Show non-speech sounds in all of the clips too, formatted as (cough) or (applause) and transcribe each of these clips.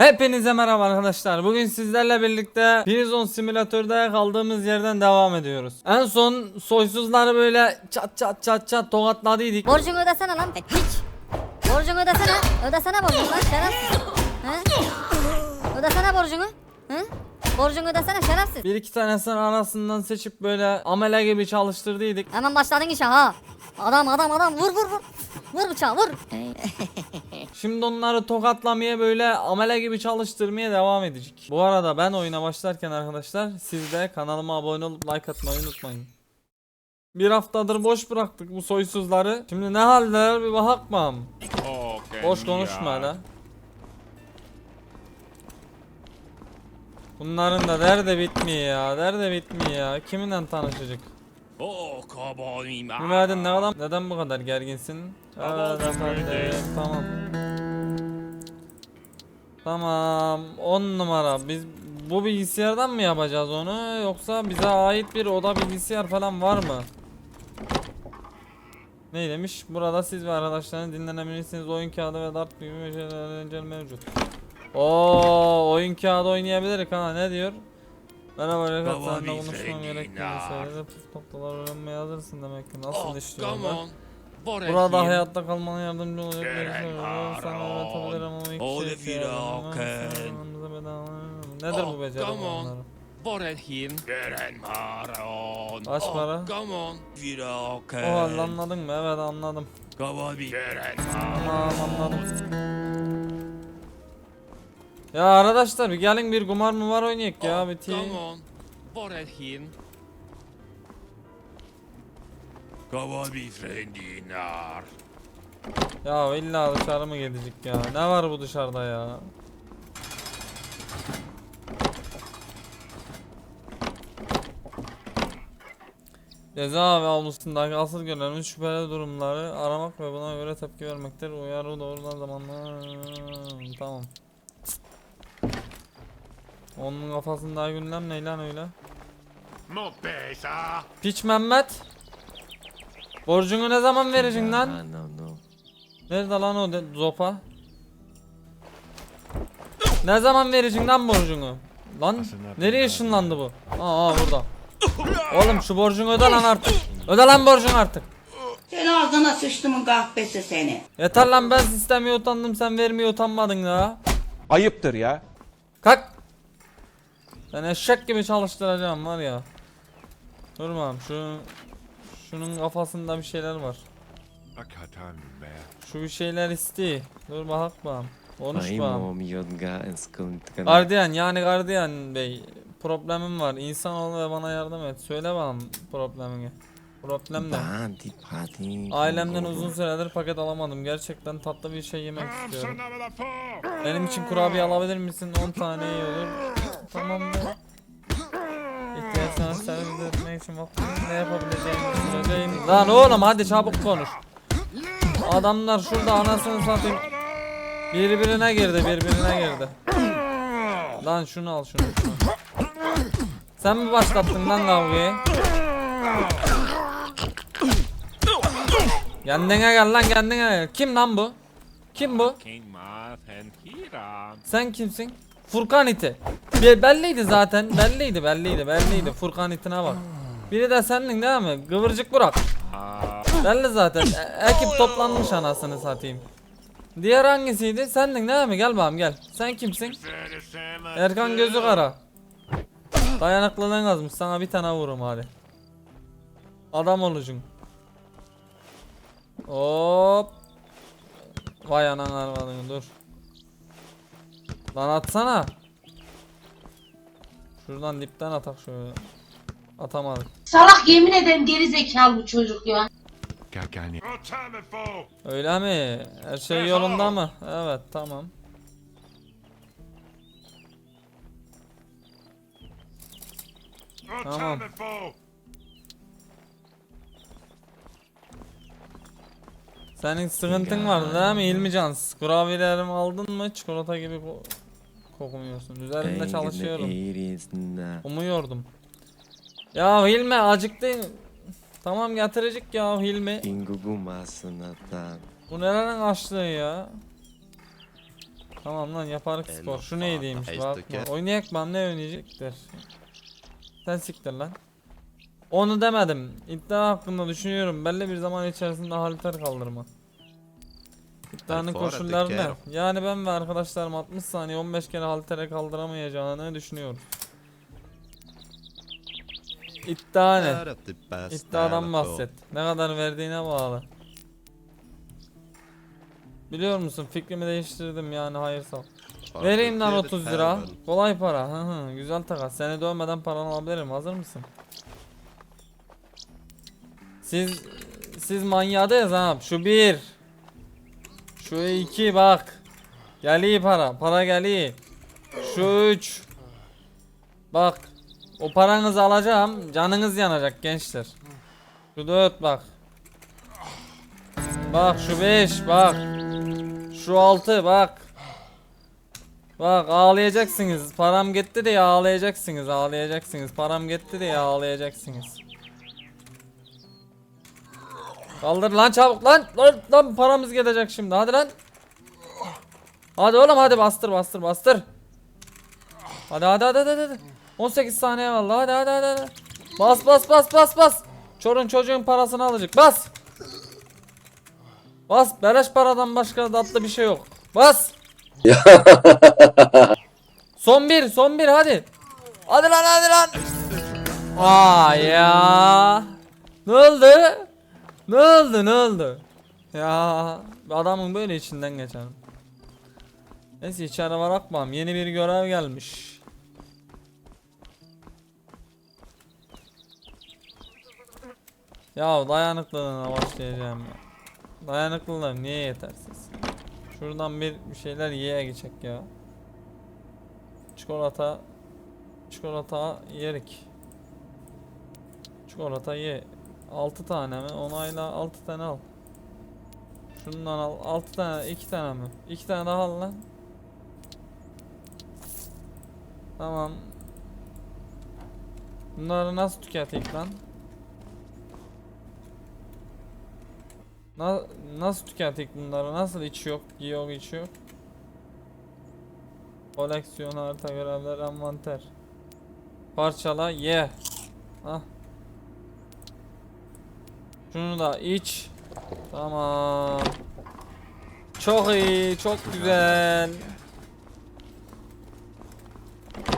Hepinize merhaba arkadaşlar. Bugün sizlerle birlikte Prison Simülatör'de kaldığımız yerden devam ediyoruz. En son soysuzları böyle çat çat çat çat tokatladıydık. Borcunu ödesene lan hiç. Borcunu ödesene. Ödesene borcunu lan şerefsiz. He? Ödesene borcunu. He? Borcunu ödesene şerefsiz. Bir iki tanesini arasından seçip böyle amele gibi çalıştırdıydık. Hemen başladın işe ha. Adam adam adam vur vur vur. Vur bıçağı vur. (laughs) Şimdi onları tokatlamaya böyle amele gibi çalıştırmaya devam edecek. Bu arada ben oyuna başlarken arkadaşlar siz de kanalıma abone olup like atmayı unutmayın. Bir haftadır boş bıraktık bu soysuzları. Şimdi ne haldeler bir bakmam. Boş konuşma hele. Bunların da derdi bitmiyor ya. Derdi bitmiyor ya. Kiminle tanışacak? Oh, kabanima. Günaydın ne adam? Neden bu kadar gerginsin? Efendim. Tamam. Tamam. 10 numara. Biz bu bilgisayardan mı yapacağız onu yoksa bize ait bir oda bilgisayar falan var mı? Ne demiş? Burada siz ve arkadaşlarınız dinlenebilirsiniz. Oyun kağıdı ve dart gibi şeyler mevcut. Oo, oyun kağıdı oynayabiliriz ha ne diyor? Merhaba Rekat seninle bir konuşmam gerektiğini söyledi. Püf noktalar öğrenmeye hazırsın demek ki. Nasıl Oh, işliyorlar? Burada hayatta kalmana yardımcı olacak bir şey var. Sana öğretebilirim ama iki şey ihtiyacım Nedir Oh, bu beceri come on. bunları? Bora here. Gören Maron. Kaç Oh, para? Come on. Vira O okay. halde anladın mı? Evet anladım. Kababi. Gören Tamam anladım. Ya arkadaşlar bir gelin bir kumar mı var oynayak ya Oh, biti. Come on. Bora here. Kababi friendinar. Ya illa dışarı mı gidecek ya? Ne var bu dışarıda ya? Ceza ve avlusundaki asıl görevimiz şüpheli durumları aramak ve buna göre tepki vermektir. Uyarı doğrudan zamanla... Tamam. Onun kafasındaki gündem ne lan öyle? Piç Mehmet. Borcunu ne zaman vereceksin lan? Nerede lan o zopa? Ne zaman vereceksin lan borcunu? Lan nereye ışınlandı bu? Aa, burada. Oğlum şu borcunu öde lan artık. Öde lan borcunu artık. Sen ağzına sıçtımın kahvesi seni. Yeter lan ben sistemi utandım sen vermeye utanmadın ya. Ayıptır ya. Kalk. Ben eşek gibi çalıştıracağım var ya. Durmam şu şunun kafasında bir şeyler var. Şu bir şeyler isti. Dur bak bakalım. Konuş bakalım. Maimo miodga en sıkıntı Gardiyan yani gardiyan bey problemim var. İnsan ol ve bana yardım et. Söyle bakalım problemini. Problem ne? Ailemden uzun süredir paket alamadım. Gerçekten tatlı bir şey yemek istiyorum. Benim için kurabiye alabilir misin? 10 tane iyi olur. Tamam da. İhtiyaçlarını servis etmek için vaktim ne yapabileceğimi söyleyeyim. Lan oğlum hadi çabuk konuş. Adamlar şurada anasını satayım. Birbirine girdi birbirine girdi. Lan şunu al şunu. şunu. Sen mi başlattın lan kavgayı? Kendine gel lan kendine gel. Kim lan bu? Kim bu? Sen kimsin? Furkan iti. Be- belliydi zaten. Belliydi, belliydi, belliydi. Furkan itine bak. Biri de sendin değil mi? Kıvırcık Burak. Belli zaten. E- ekip toplanmış anasını satayım. Diğer hangisiydi? Sendin değil mi? Gel bakalım gel. Sen kimsin? Erkan gözü kara. Dayanıklılığın azmış. Sana bir tane vururum hadi. Adam olacaksın. Hop. Vay anan arvadını dur. Lan atsana. Şuradan dipten atak şöyle. Atamadık. Salak yemin ederim geri zekalı bu çocuk ya. Öyle mi? Her şey yolunda mı? Evet tamam. Tamam. Senin sıkıntın vardı değil mi İlmican? Kurabiyelerimi aldın mı? Çikolata gibi kokmuyorsun. Üzerinde çalışıyorum. Umuyordum. Ya Hilmi acıktın. Tamam getirecek ya Hilmi. Bu nerenin açlığı ya? Tamam lan yaparız En spor. Şu bak. bucket. Oynayak mı ne oynayacaklar? Sen siktir lan. Onu demedim. İddia hakkında düşünüyorum. Belli bir zaman içerisinde halter kaldırma. İddianın fuara koşulları ne? Yani ben ve arkadaşlarım 60 saniye 15 kere haltere kaldıramayacağını düşünüyorum. İddia ne? İddiadan bahset. Ne kadar verdiğine bağlı. Biliyor musun fikrimi değiştirdim yani hayır sağ ol. Vereyim lan 30 lira. Kolay para. Hı hı, güzel takas. Seni dövmeden paranı alabilirim. Hazır mısın? Siz siz manyadayız ha. Şu bir. Şu iki bak. Geliyor para. Para geliyor. Şu üç. Bak. O paranızı alacağım. Canınız yanacak gençler. Şu dört bak. Bak şu beş bak. Şu altı bak. Bak ağlayacaksınız. Param gitti diye ağlayacaksınız. Ağlayacaksınız. Param gitti diye ağlayacaksınız. Kaldır lan çabuk lan. Lan, lan paramız gidecek şimdi. Hadi lan. Hadi oğlum hadi bastır bastır bastır. Hadi hadi hadi hadi. hadi. 18 saniye kaldı. Hadi hadi hadi. hadi. Bas bas bas bas bas. Çorun çocuğun parasını alacak. Bas. Bas. Beleş paradan başka tatlı bir şey yok. Bas. (laughs) son bir, son bir hadi. Hadi lan hadi lan. Aa ya. Ne oldu? Ne oldu ne oldu? Ya adamın böyle içinden geçerim. Neyse içeri var akmam. Yeni bir görev gelmiş. Ya dayanıklılığına başlayacağım ya. Dayanıklılığım niye yetersiz? Şuradan bir, bir şeyler yiye geçecek ya. Çikolata Çikolata yerik. Çikolata ye. 6 tane mi? Onayla 6 tane al. Şundan al. 6 tane, 2 tane mi? 2 tane daha al lan. Tamam. Bunları nasıl tüketeyim lan? Na nasıl tükettik bunları? Nasıl içiyor? Giyiyor, içiyor. Koleksiyon harita görevler envanter. Parçala ye. Ah. Şunu da iç. Tamam. Çok iyi, çok güzel.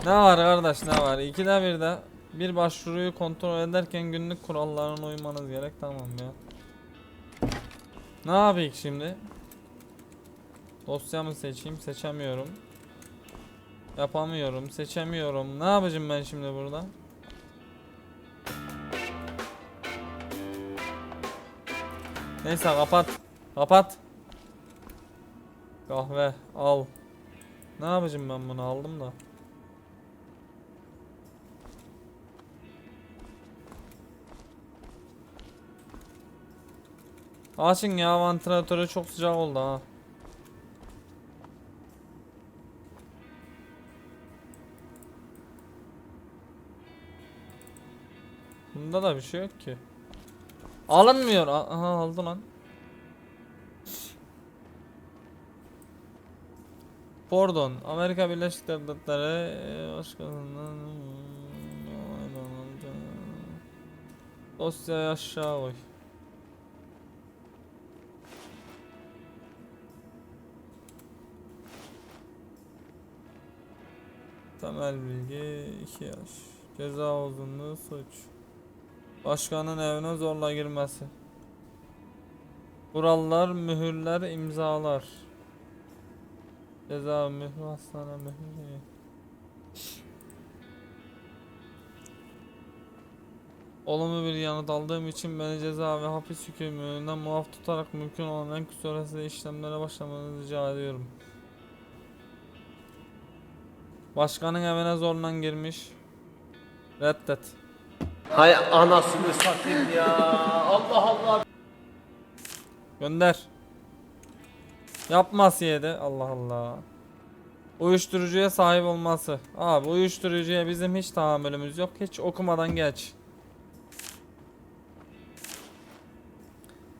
Ne var kardeş ne var? İkide bir de bir başvuruyu kontrol ederken günlük kurallarına uymanız gerek tamam ya. Ne yapayım şimdi? Dosyamı seçeyim seçemiyorum. Yapamıyorum seçemiyorum. Ne yapacağım ben şimdi burada? Neyse kapat. Kapat. Kahve al. Ne yapacağım ben bunu aldım da. Açın ya vantilatörü çok sıcak oldu ha. Bunda da bir şey yok ki. Alınmıyor. Aha aldı lan. Pardon. Amerika Birleşik Devletleri e, başkanından Dosyayı aşağı koy. Temel bilgi 2 yaş. Ceza uzunluğu suç. Başkanın evine zorla girmesi. Kurallar, mühürler, imzalar. Ceza mühür, hastane mühürü. Olumlu bir yanıt aldığım için beni ceza ve hapis hükmünden muaf tutarak mümkün olan en kısa sürede işlemlere başlamanızı rica ediyorum. Başkanın evine zorla girmiş. Reddet. Hay anasını satayım ya. Allah Allah. Gönder. Yapması yedi. Allah Allah. Uyuşturucuya sahip olması. Abi uyuşturucuya bizim hiç tahammülümüz yok. Hiç okumadan geç.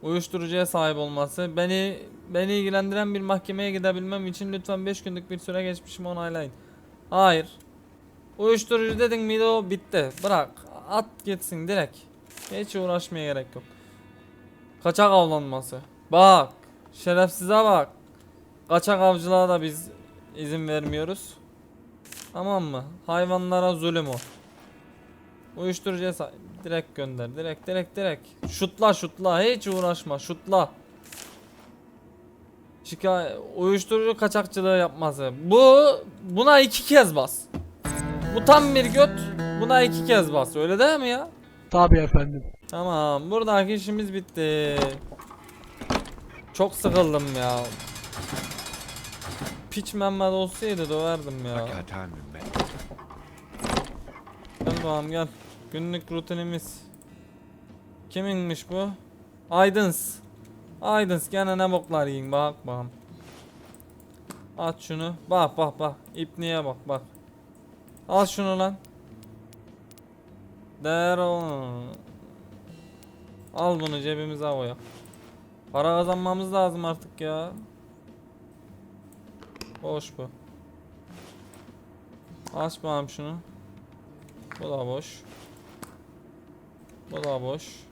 uyuşturucuya sahip olması, beni beni ilgilendiren bir mahkemeye gidebilmem için lütfen 5 günlük bir süre geçmişimi onaylayın. Hayır. Uyuşturucu dedin miydi o bitti. Bırak. At gitsin direkt. Hiç uğraşmaya gerek yok. Kaçak avlanması. Bak. Şerefsize bak. Kaçak avcılığa da biz izin vermiyoruz. Tamam mı? Hayvanlara zulüm o. Uyuşturucuya direkt gönder. Direkt direkt direkt. Şutla şutla. Hiç uğraşma. Şutla. Şikayet uyuşturucu kaçakçılığı yapması. Bu buna iki kez bas. Bu tam bir göt. Buna iki kez bas. Öyle değil mi ya? Tabii efendim. Tamam. Buradaki işimiz bitti. Çok sıkıldım ya. Piç Mehmet olsaydı döverdim ya. Gel bakalım gel. Günlük rutinimiz. Kiminmiş bu? Aydın's. Aydın's gene ne boklar yiyin bak bakalım. At şunu. Bak bak bak. İpniye bak bak. Al şunu lan. Değer o. Al bunu cebimize koyak. Para kazanmamız lazım artık ya. Boş bu. Aç bakalım şunu. Bu da boş. Bu da boş.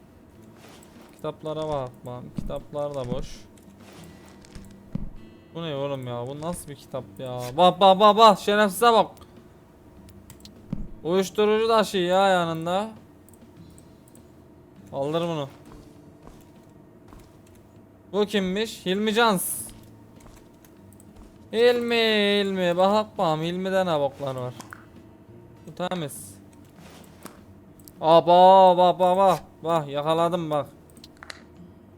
Kitaplara bak bakalım. Kitaplar da boş. Bu ne oğlum ya? Bu nasıl bir kitap ya? Bak bak bak bak şerefsize bak. Uyuşturucu da şey ya yanında. Aldır bunu. Bu kimmiş? Hilmi Cans. Hilmi, Hilmi. Bak bakalım Hilmi'de ne boklar var. Bu temiz. Aba bak bak bak. Bak yakaladım bak.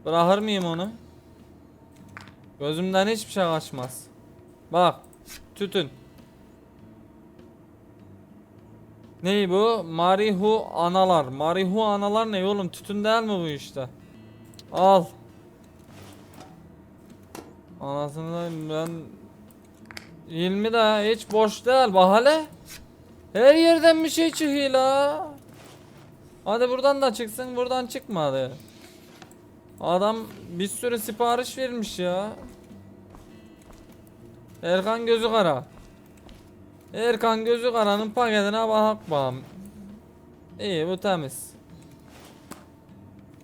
Bırakır mıyım onu? Gözümden hiçbir şey kaçmaz. Bak. Tütün. Ney bu? Marihu analar. Marihu analar ne oğlum? Tütün değil mi bu işte? Al. Anasını ben 20 de hiç boş değil bak hele. Her yerden bir şey çıkıyor la. Hadi buradan da çıksın buradan çıkmadı. Adam bir sürü sipariş vermiş ya. Erkan gözü kara. Erkan gözü karanın paketine bak bakalım. İyi bu temiz.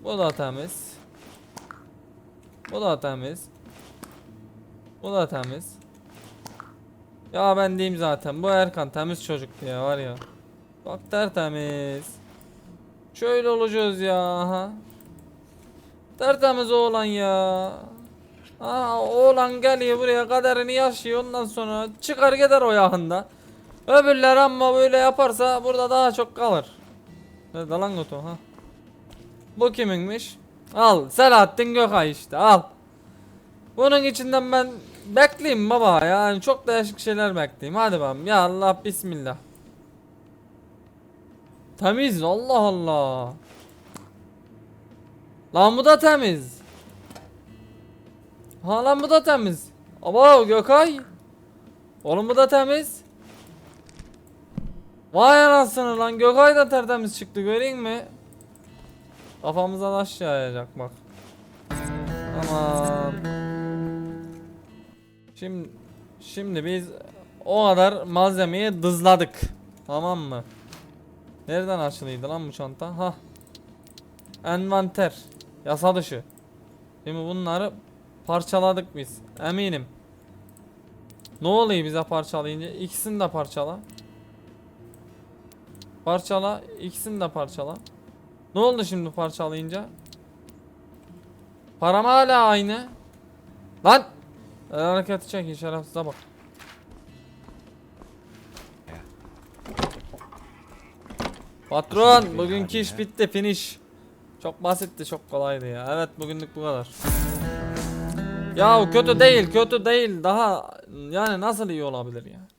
Bu da temiz. Bu da temiz. Bu da temiz. Ya ben diyeyim zaten bu Erkan temiz çocuk ya var ya. Bak tertemiz. Şöyle olacağız ya. Ha. Tertemiz oğlan ya. Aa, oğlan geliyor buraya kaderini yaşıyor ondan sonra çıkar gider o yakında. Öbürler ama böyle yaparsa burada daha çok kalır. Nerede lan ha? Bu kiminmiş? Al Selahattin Gökay işte al. Bunun içinden ben bekleyeyim baba yani çok değişik şeyler bekleyeyim hadi bakalım ya Allah bismillah. Temiz Allah Allah. Lan bu da temiz. Ha lan bu da temiz. Aba Gökay. Oğlum bu da temiz. Vay anasını lan Gökay da tertemiz çıktı göreyim mi? Kafamıza taş yağacak bak. Tamam. Şimdi şimdi biz o kadar malzemeyi dızladık. Tamam mı? Nereden açılıydı lan bu çanta? Ha. Envanter. Yasa dışı. Şimdi bunları parçaladık biz. Eminim. Ne oluyor bize parçalayınca? İkisini de parçala. Parçala. ikisini de parçala. Ne oldu şimdi parçalayınca? Param hala aynı. Lan! El hareketi çekin şerefsize bak. Patron bugünkü iş bitti finish. Çok basitti çok kolaydı ya. Evet bugünlük bu kadar. Ya kötü değil kötü değil daha yani nasıl iyi olabilir ya.